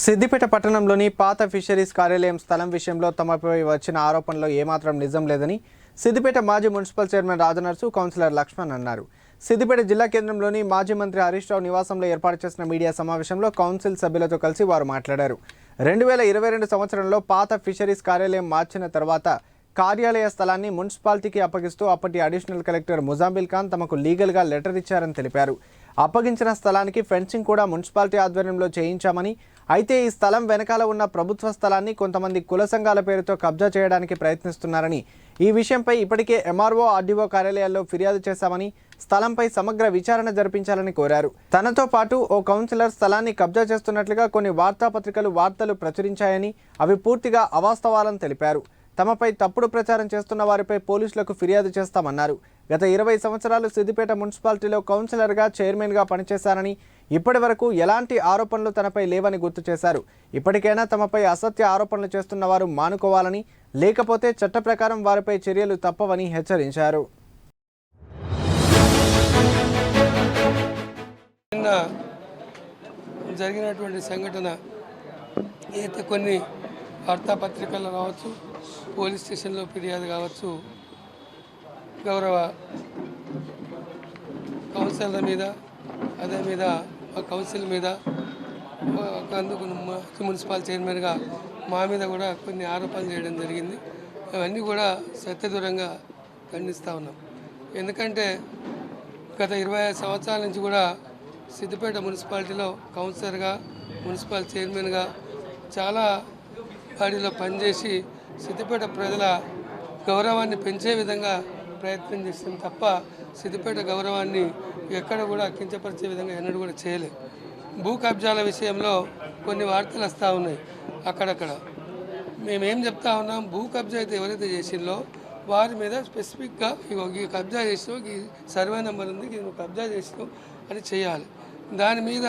సిద్దిపేట పట్టణంలోని పాత ఫిషరీస్ కార్యాలయం స్థలం విషయంలో తమపై వచ్చిన ఆరోపణలో ఏమాత్రం నిజం లేదని సిద్దిపేట మాజీ municipal chairman Rajanarsu councillor Lakshman అన్నారు. సిద్దిపేట జిల్లా కేంద్రంలోని మాజీ మంత్రి హరీష్ రావు నివాసంలో ఏర్పాటు చేసిన మీడియా సమావేశంలో కౌన్సిల్ సభ్యులతో కలిసి వారు మాట్లాడారు. రెండు వేల ఇరవై రెండు సంవత్సరంలో పాత ఫిషరీస్ కార్యాలయం మార్చిన తర్వాత కార్యాలయ స్థలాన్ని మున్సిపాలిటీకి అప్పగిస్తూ అప్పటి అడిషనల్ కలెక్టర్ ముజాంబిల్ ఖాన్ తమకు లీగల్గా లెటర్ ఇచ్చారని తెలిపారు. అప్పగించిన స్థలానికి ఫెన్సింగ్ కూడా మున్సిపాలిటీ ఆధ్వర్యంలో చేయించామని అయితే ఈ స్థలం వెనకాల ఉన్న ప్రభుత్వ స్థలాన్ని కొంతమంది కుల సంఘాల పేరుతో కబ్జా చేయడానికి ప్రయత్నిస్తున్నారని ఈ విషయంపై ఇప్పటికే ఎంఆర్ఓ ఆర్డీఓ కార్యాలయాల్లో ఫిర్యాదు చేశామని స్థలంపై సమగ్ర విచారణ జరిపించాలని కోరారు. తనతో పాటు ఓ కౌన్సిలర్ స్థలాన్ని కబ్జా చేస్తున్నట్లుగా కొన్ని వార్తాపత్రికలు వార్తలు ప్రచురించాయని అవి పూర్తిగా అవాస్తవాలని తెలిపారు. తమపై తప్పుడు ప్రచారం చేస్తున్న వారిపై పోలీసులకు ఫిర్యాదు చేస్తామన్నారు. గత ఇరవై సంవత్సరాలు సిద్దిపేట మున్సిపాలిటీలో కౌన్సిలర్గా చైర్మన్గా పనిచేశారని ఇప్పటి వరకు ఎలాంటి ఆరోపణలు తనపై లేవని గుర్తు చేశారు. ఇప్పటికైనా తమపై అసత్య ఆరోపణలు చేస్తున్న వారు మానుకోవాలని లేకపోతే చట్ట ప్రకారం వారిపై చర్యలు తప్పవని హెచ్చరించారు. జరిగినటువంటి సంఘటన అయితే కొన్ని వార్తాపత్రికల్లో కావచ్చు పోలీస్ స్టేషన్లో ఫిర్యాదు కావచ్చు గౌరవ కౌన్సిలర్ మీద అదే మీద కౌన్సిల్ మీద ఒక అందుకు మున్సిపల్ చైర్మన్గా మా మీద కూడా కొన్ని ఆరోపణలు చేయడం జరిగింది. అవన్నీ కూడా సత్యదూరంగా ఖండిస్తూ ఉన్నాం. ఎందుకంటే గత ఇరవై ఐదు సంవత్సరాల నుంచి కూడా సిద్దిపేట మున్సిపాలిటీలో కౌన్సిలర్గా మున్సిపల్ చైర్మన్గా చాలా వాటిలో పనిచేసి సిద్దిపేట ప్రజల గౌరవాన్ని పెంచే విధంగా ప్రయత్నం చేస్తాం తప్ప సిద్దిపేట గౌరవాన్ని ఎక్కడ కూడా కించపరిచే విధంగా ఎన్నడూ కూడా చేయలేదు. భూ కబ్జాల విషయంలో కొన్ని వార్తలు వస్తూ ఉన్నాయి అక్కడక్కడ. మేమేం చెప్తా ఉన్నాం? భూ కబ్జా అయితే ఎవరైతే చేసిందో వారి మీద స్పెసిఫిక్గా ఇగో ఈ కబ్జా చేసినావు ఈ సర్వే నెంబర్ ఉంది ఇది నువ్వు కబ్జా చేసినావు అని చేయాలి. దాని మీద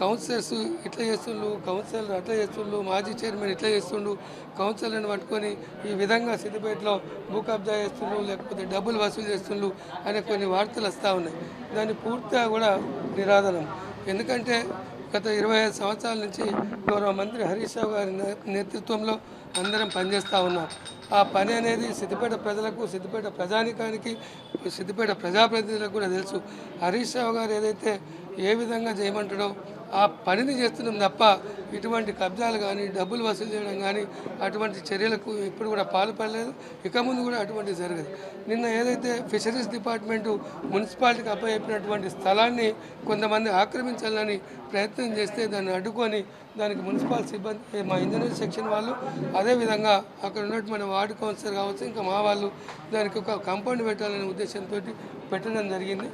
కౌన్సిలర్స్ ఇట్లా చేస్తుండ్రు కౌన్సిలర్ అట్లా చేస్తుండ్రు మాజీ చైర్మన్ ఇట్లా చేస్తుండు కౌన్సిలర్ని పట్టుకొని ఈ విధంగా సిద్దిపేటలో భూ కబ్జా చేస్తుండ్రు లేకపోతే డబ్బులు వసూలు చేస్తుండ్రు అనే కొన్ని వార్తలు వస్తూ ఉన్నాయి. దాన్ని పూర్తిగా కూడా నిరాదనం. ఎందుకంటే గత ఇరవై ఐదు సంవత్సరాల నుంచి గౌరవ మంత్రి హరీష్ రావు గారి నే- నేతృత్వంలో అందరం పనిచేస్తూ ఉన్నాం. ఆ పని అనేది సిద్దిపేట ప్రజలకు సిద్దిపేట ప్రజానికానికి సిద్దిపేట ప్రజాప్రతినిధులకు కూడా తెలుసు. హరీష్ రావు గారు ఏదైతే ఏ విధంగా చేయమంటాడో ఆ పనిని చేస్తున్నాం తప్ప ఇటువంటి కబ్జాలు కానీ డబ్బులు వసూలు చేయడం కానీ అటువంటి చర్యలకు ఎప్పుడు కూడా పాల్పడలేదు ఇక ముందు కూడా అటువంటి జరగదు. నిన్న ఏదైతే ఫిషరీస్ డిపార్ట్మెంటు మున్సిపాలిటీకి అప్పచెప్పినటువంటి స్థలాన్ని కొంతమంది ఆక్రమించాలని ప్రయత్నం చేస్తే దాన్ని అడ్డుకొని దానికి మున్సిపల్ సిబ్బంది మా ఇంజనీర్ సెక్షన్ వాళ్ళు అదేవిధంగా అక్కడ ఉన్నటువంటి వార్డు కౌన్సిలర్ కావచ్చు ఇంకా మా వాళ్ళు దానికి ఒక కాంపౌండ్ పెట్టాలనే ఉద్దేశంతో పెట్టడం జరిగింది.